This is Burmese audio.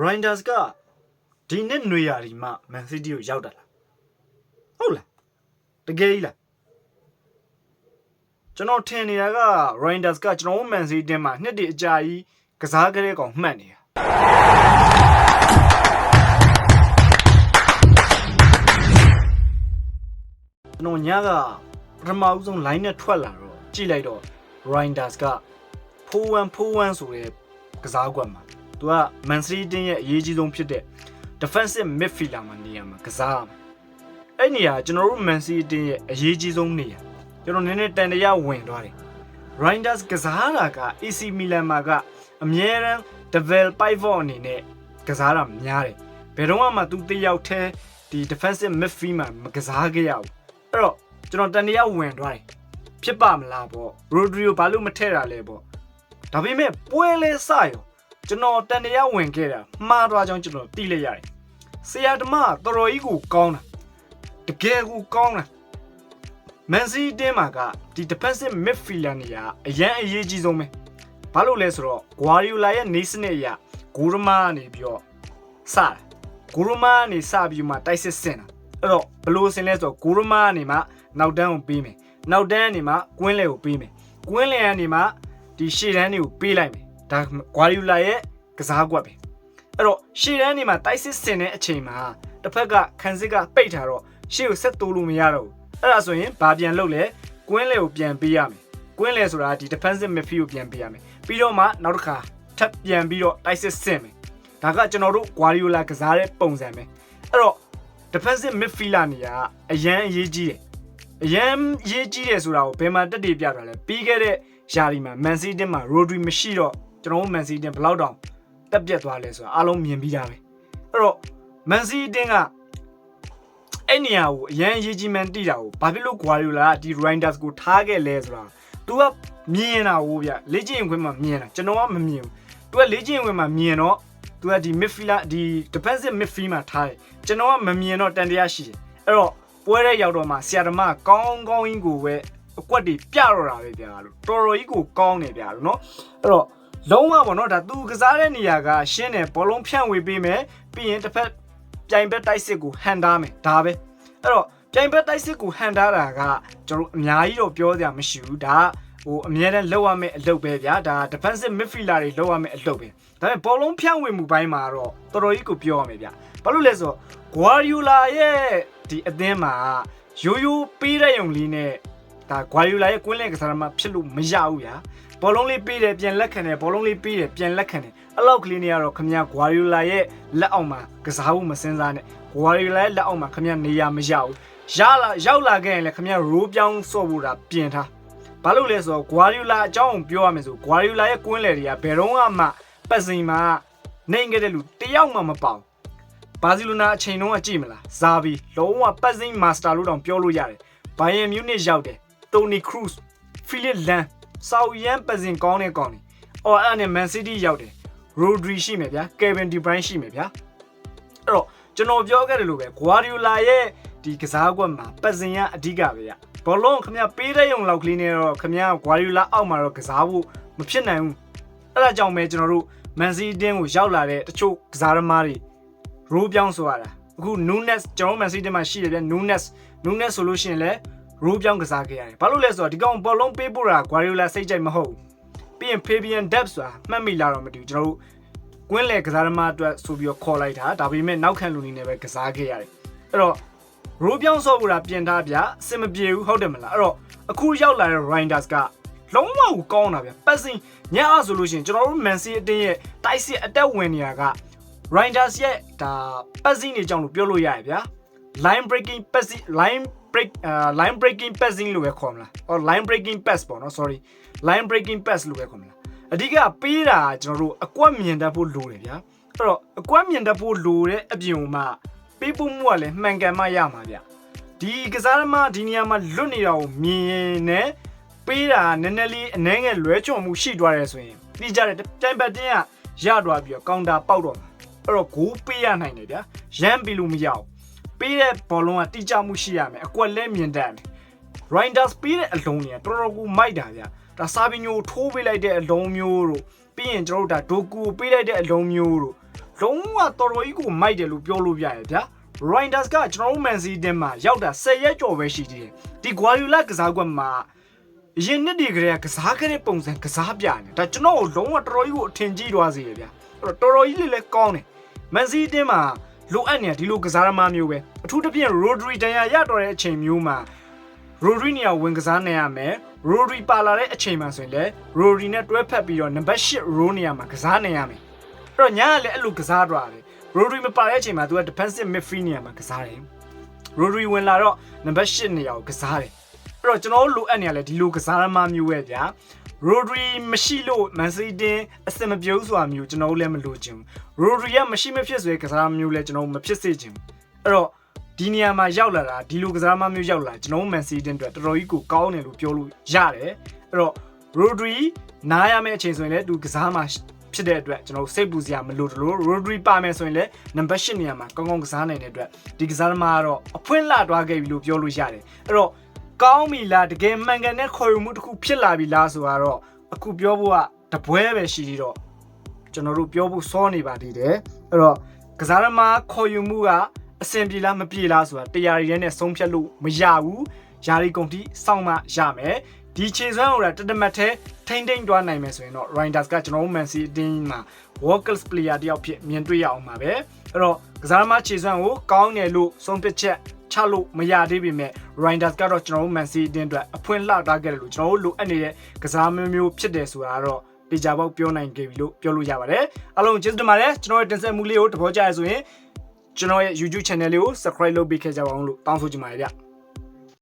Reinders ကဒီနှစ်နွေရာဒီမှာ Man City ကိုရောက်တာလားဟုတ်လားတကယ်ကြီးလားကျွန်တော်ထင်နေတာက Reinders ကကျွန်တော်တို့ Man City တင်းမှာနှစ်တည်းအကြာကြီးကစားကြတဲ့ကောင်မှတ်နေတာကျွန်တော်ညကပထမဦးဆုံး line နဲ့ထွက်လာတော့ကြည့်လိုက်တော့ Reinders က4-1 4-1ဆိုတဲ့ကစားကွက်မှာ သူက Man City တင်းရဲ့အရေးကြီးဆုံးဖြစ်တဲ့ defensive midfielder မှာနေရာမှာကစားရမှာအဲ့နေရာကျွန်တော်တို့ Man City တင်းရဲ့အရေးကြီးဆုံးနေရာကျွန်တော်နည်းနည်းတန်တရားဝင်သွားတယ် Reinders ကစားတာက AC Milan မှာကအမြဲတမ်း Devel Pivot အနေနဲ့ကစားတာများတယ်ဘယ်တော့မှသူတယောက်တည်းဒီ defensive midfield မှာမကစားခဲ့ရဘူးအဲ့တော့ကျွန်တော်တန်တရားဝင်သွားတယ်ဖြစ်ပါမလားပေါ့ Rodrigo ဘာလို့မထည့်တာလဲပေါ့ဒါပေမဲ့ပွဲလဲစရော ကျွန်တော်တန်တရားဝင်ခဲ့တာမှားသွားကြောင်းကျွန်တော်သိလိုက်ရတယ်ဆရာဓမ္မတော်တော်ကြီးကိုကောင်းတာတကယ်ကိုကောင်းတာ Man City တင်းမှာကဒီ defensive midfielder နေရာအရန်အရေးကြီးဆုံးပဲဘာလို့လဲဆိုတော့ Guardiola ရဲ့နေစနစ်အရဂိုရမာကနေပြီးတော့စတာဂိုရမာကနေစပြီးမှတိုက်စစ်ဆင်တာအဲ့တော့ဘယ်လို့ဆင်လဲဆိုတော့ဂိုရမာကနေမှနောက်တန်းကိုပေးမယ်နောက်တန်းကနေမှကွင်းလေကိုပေးမယ်ကွင်းလေကနေမှဒီရှေ့တန်းတွေကိုပေးလိုက်မယ် ဒါ Guardiola ရဲ့ကစားကွက်ပဲအဲ့တော့ရှေ့တန်းနေမှာတိုက်စစ်ဆင်တဲ့အချိန်မှာတစ်ဖက်ကခန်းစစ်ကပိတ်ထားတော့ရှေ့ကိုဆက်တိုးလို့မရတော့ဘူးအဲ့ဒါဆိုရင်ဘာပြန်လုပ်လဲကွင်းလေကိုပြန်ပေးရမယ်ကွင်းလေဆိုတာဒီ defensive midfield ကိုပြန်ပေးရမယ်ပြီးတော့မှနောက်တစ်ခါထပ်ပြန်ပြီးတော့တိုက်စစ်ဆင်မယ်ဒါကကျွန်တော်တို့ Guardiola ကစားတဲ့ပုံစံပဲအဲ့တော့ defensive midfielder နေရာအရန်အရေးကြီးတယ်အရန်ရေးကြီးတယ်ဆိုတာကိုဘယ်မှာတက်တည်ပြတာလဲပြီးခဲ့တဲ့ယာဒီမှာ Man City မှာ Rodri မရှိတော့ ကျွန်တော်တို့ Man City ဘယ်လောက်တောင်တက်ပြတ်သွားလဲဆိုတာအားလုံးမြင်ပြီးသားပဲအဲ့တော့ Man City ကအဲ့နေရာကိုအရန်ရေးကြီးမှန်းတိတာကိုဘာဖြစ်လို့ Guardiola ကဒီ Reinders ကိုထားခဲ့လဲဆိုတာ तू ကမြင်တာဟိုဗျလေ့ကျင့်ရင်ခွင့်မှာမြင်တာကျွန်တော်ကမမြင်ဘူး तू ကလေ့ကျင့်ရင်ခွင့်မှာမြင်တော့ तू ကဒီ midfielder ဒီ defensive midfield မှာထားတယ်ကျွန်တော်ကမမြင်တော့တန်တရားရှိတယ်အဲ့တော့ပွဲတဲ့ရောက်တော့မှဆီယာဓမ္မကောင်းကောင်းကြီးကိုပဲအကွက်တွေပြတော့တာပဲဗျာလို့တော်တော်ကြီးကိုကောင်းတယ်ဗျာလို့เนาะအဲ့တော့ လုံးဝပေါ့နော်ဒါသူကစားတဲ့နေရာကရှင်းတယ်ဘောလုံးဖြန့်ဝေပေးမယ်ပြီးရင်တစ်ဖက်ပြိုင်ဘက်တိုက်စစ်ကိုဟန်တားမယ်ဒါပဲအဲ့တော့ပြိုင်ဘက်တိုက်စစ်ကိုဟန်တားတာကကျွန်တော်တို့အများကြီးတော့ပြောစရာမရှိဘူးဒါကဟိုအများတန်းလောက်ရမယ့်အလုပ်ပဲဗျာဒါ defensive midfielder တွေလောက်ရမယ့်အလုပ်ပဲဒါပေမဲ့ဘောလုံးဖြန့်ဝေမှုပိုင်းမှာတော့တော်တော်ကြီးကိုပြောရမယ်ဗျာဘာလို့လဲဆိုတော့ Guardiola ရဲ့ဒီအသင်းမှာရိုးရိုးပေးတဲ့ယုံလေးနဲ့ဒါ Guardiola ရဲ့ကွင်းလက်ကစားသမားဖြစ်လို့မရဘူးဗျာ ဘောလုံးလေးပေးတယ်ပြန်လက်ခံတယ်ဘောလုံးလေးပေးတယ်ပြန်လက်ခံတယ်အဲ့လောက်ကလေးနေရတော့ခမရ Guardiola ရဲ့လက်အောက်မှာကစားဖို့မစင်စားနဲ့ Guardiola ရဲ့လက်အောက်မှာခမရနေရမရဘူးရလာရောက်လာခဲ့ရင်လည်းခမရရိုးပြောင်းစော့ဖို့တာပြင်ထားဘာလို့လဲဆိုတော့ Guardiola အကြောင်းကိုပြောရမယ်ဆို Guardiola ရဲ့ကွင်းလယ်တွေကဘယ်တော့မှပတ်စင်မှာနိုင်ခဲ့တဲ့လူတယောက်မှမပေါဘာစီလိုနာအချိန်တုန်းကကြည့်မလားဇာဘီလုံးဝပတ်စင်မာစတာလို့တောင်ပြောလို့ရတယ်ဘိုင်ယန်မြူနစ်ရောက်တယ်တိုနီခရူးစ်ဖီလစ်လန် ဆောက်ယန်ပတ်စင်ကောင်းတဲ့ကောင်းနေအော်အဲ့နဲ့မန်စီးတီးရောက်တယ်ရိုဒရီရှိမယ်ဗျာကယ်ဗင်ဒီဘရိုင်းရှိမယ်ဗျာအဲ့တော့ကျွန်တော်ပြောခဲ့တယ်လို့ပဲဂွာဒီယိုလာရဲ့ဒီကစားကွက်မှာပတ်စင်ကအဓိကပဲဗျဘောလုံးခမပေးတဲ့ယုံလောက်ကလေးနဲ့တော့ခမဂွာဒီယိုလာအောက်မှာတော့ကစားဖို့မဖြစ်နိုင်ဘူးအဲ့ဒါကြောင့်ပဲကျွန်တော်တို့မန်စီးတင်းကိုရောက်လာတဲ့တချို့ကစားသမားတွေရိုးပြောင်းဆိုရတာအခု Nunes ကျွန်တော်မန်စီးတင်းမှာရှိတယ်ဗျ Nunes Nunes ဆိုလို့ရှိရင်လည်း ရိုးပြောင်းကစားခဲ့ရတယ်ဘာလို့လဲဆိုတော့ဒီကောင်ဘောလုံးပေးပို့တာ Guardiola စိတ်ကြိုက်မဟုတ်ဘူးပြီးရင် Fabian Depth ဆိုတာမှတ်မိလာတော့မသိဘူးကျွန်တော်တို့ကွင်းလေကစားသမားအတွက်ဆိုပြီးတော့ခေါ်လိုက်တာဒါပေမဲ့နောက်ခံလူနေနဲ့ပဲကစားခဲ့ရတယ်အဲ့တော့ရိုးပြောင်းဆော့ဖို့တာပြင်ထားဗျအစင်မပြေဘူးဟုတ်တယ်မလားအဲ့တော့အခုရောက်လာတဲ့ Reinders ကလုံးဝကိုကောင်းတာဗျပတ်စင်ညအားဆိုလို့ရှိရင်ကျွန်တော်တို့ Man City အတင်းရဲ့တိုက်စစ်အတက်ဝင်နေရက Reinders ရဲ့ဒါပတ်စင်နေကြောင်းလို့ပြောလို့ရတယ်ဗျာ line breaking pass line break uh, line breaking passing လို့ပဲခေါ်မလား or line breaking pass ပေါ့နော် sorry line breaking pass လို့ပဲခေါ်မလားအဓိကပေးတာကျွန်တော်တို့အကွက်မြင်တတ်ဖို့လိုတယ်ဗျာအဲ့တော့အကွက်မြင်တတ်ဖို့လိုတဲ့အပြင်မှာပေးဖို့မှုကလည်းမှန်ကန်မှရမှာဗျဒီကစားသမားဒီနေရာမှာလွတ်နေတာကိုမြင်ရင်နဲ့ပေးတာနည်းနည်းလေးအနှဲငယ်လွဲချွန်မှုရှိသွားတယ်ဆိုရင်ပြီးကြတဲ့တိုင်ပတ်တင်းကရသွားပြီးတော့ကောင်တာပေါက်တော့မှာအဲ့တော့ဂိုးပေးရနိုင်တယ်ဗျာရမ်းပြီးလို့မရဘူး ပေးတဲ့ဘောလုံးကတိကျမှုရှိရမယ်အကွက်လဲမြင်တတ်မယ် Reinders ပေးတဲ့အလုံးကြီးကတော်တော်ကိုမိုက်တာဗျဒါစာပီညိုထိုးပေးလိုက်တဲ့အလုံးမျိုးတို့ပြီးရင်ကျွန်တော်တို့ဒါဒိုကူပေးလိုက်တဲ့အလုံးမျိုးတို့လုံးဝတော်တော်ကြီးကိုမိုက်တယ်လို့ပြောလို့ပြရတယ်ဗျာ Reinders ကကျွန်တော်တို့ Man City တင်းမှာရောက်တာ10ရက်ကျော်ပဲရှိသေးတယ်ဒီ Guardiola ကစားကွက်မှာအရင်နှစ်တွေကလေးကကစားခဲ့တဲ့ပုံစံကစားပြတယ်ဒါကျွန်တော်ကိုလုံးဝတော်တော်ကြီးကိုအထင်ကြီးသွားစေရဗျာအဲ့တော့တော်တော်ကြီးလေးလည်းကောင်းတယ် Man City တင်းမှာ လိုအပ်နေတာဒီလိုကစားသမားမျိုးပဲအထူးသဖြင့် Rodri တန်ရာရတော်တဲ့အချိန်မျိုးမှာ Rodri နေရာဝင်ကစားနေရမယ် Rodri ပါလာတဲ့အချိန်မှာဆိုရင်လည်း Rodri နဲ့တွဲဖက်ပြီးတော့နံပါတ်8 row နေရာမှာကစားနေရမယ်အဲ့တော့ညာကလည်းအဲ့လိုကစားတော့တယ် Rodri မပါတဲ့အချိန်မှာသူက defensive midfield နေရာမှာကစားတယ် Rodri ဝင်လာတော့နံပါတ်8နေရာကိုကစားတယ်အဲ့တော့ကျွန်တော်တို့လိုအပ်နေရလဲဒီလိုကစားသမားမျိုးပဲဗျာ Rodri မရှိလို့ Man City အစင်မပြုံးဆိုတာမျိုးကျွန်တော်တို့လည်းမလိုချင်ဘူး Rodri ကမရှိမဖြစ်ဆိုတဲ့ကစားသမားမျိုးလည်းကျွန်တော်တို့မဖြစ်စေချင်ဘူးအဲ့တော့ဒီနေရာမှာရောက်လာတာဒီလိုကစားသမားမျိုးရောက်လာကျွန်တော်တို့ Man City အတွက်တော်တော်ကြီးကိုကောင်းတယ်လို့ပြောလို့ရတယ်အဲ့တော့ Rodri နားရမယ့်အချိန်ဆိုရင်လည်းသူကစားမှာဖြစ်တဲ့အတွက်ကျွန်တော်တို့စိတ်ပူစရာမလိုတလို့ Rodri ပါမယ်ဆိုရင်လည်းနံပါတ်8နေရာမှာကောင်းကောင်းကစားနိုင်တဲ့အတွက်ဒီကစားသမားကတော့အဖွင့်လှသွားခဲ့ပြီလို့ပြောလို့ရတယ်အဲ့တော့ ကောင်းပြီလားတကယ်မှန်ကန်တဲ့ခေါ်ယူမှုတစ်ခုဖြစ်လာပြီလားဆိုတော့အခုပြောဖို့ကတပွဲပဲရှိသေးတော့ကျွန်တော်တို့ပြောဖို့စောနေပါသေးတယ်အဲ့တော့ကစားသမားခေါ်ယူမှုကအဆင်ပြေလားမပြေလားဆိုတာတရားရည်နဲ့ဆုံးဖြတ်လို့မရဘူးယာရီကုန်တီစောင့်မှရမယ်ဒီခြေစွမ်းဟိုတာတတမတ်သေးထိမ့်ထိမ့်တွားနိုင်မယ်ဆိုရင်တော့ Reinders ကကျွန်တော်တို့ Man City အတင်းမှာ World Class player တယောက်ဖြစ်မြင်တွေ့ရအောင်ပါပဲအဲ့တော့ကစားသမားခြေစွမ်းကိုကောင်းတယ်လို့ဆုံးဖြတ်ချက် ချလို့မရသေးပေမဲ့ Reinders ကတော့ကျွန်တော်တို့ Man City အတင်းအတွက်အဖွင့်လှတာခဲ့တယ်လို့ကျွန်တော်တို့လိုအပ်နေတဲ့ကစားမျိုးမျိုးဖြစ်တယ်ဆိုတာတော့တေချာပေါက်ပြောနိုင်ခဲ့ပြီလို့ပြောလို့ရပါတယ်အားလုံးကျေးဇူးတင်ပါတယ်ကျွန်တော်ရဲ့တင်ဆက်မှုလေးကိုတဘောကြရဆိုရင်ကျွန်တော်ရဲ့ YouTube channel လေးကို subscribe လုပ်ပေးခဲ့ကြပါအောင်လို့တောင်းဆိုချင်ပါတယ်ဗျ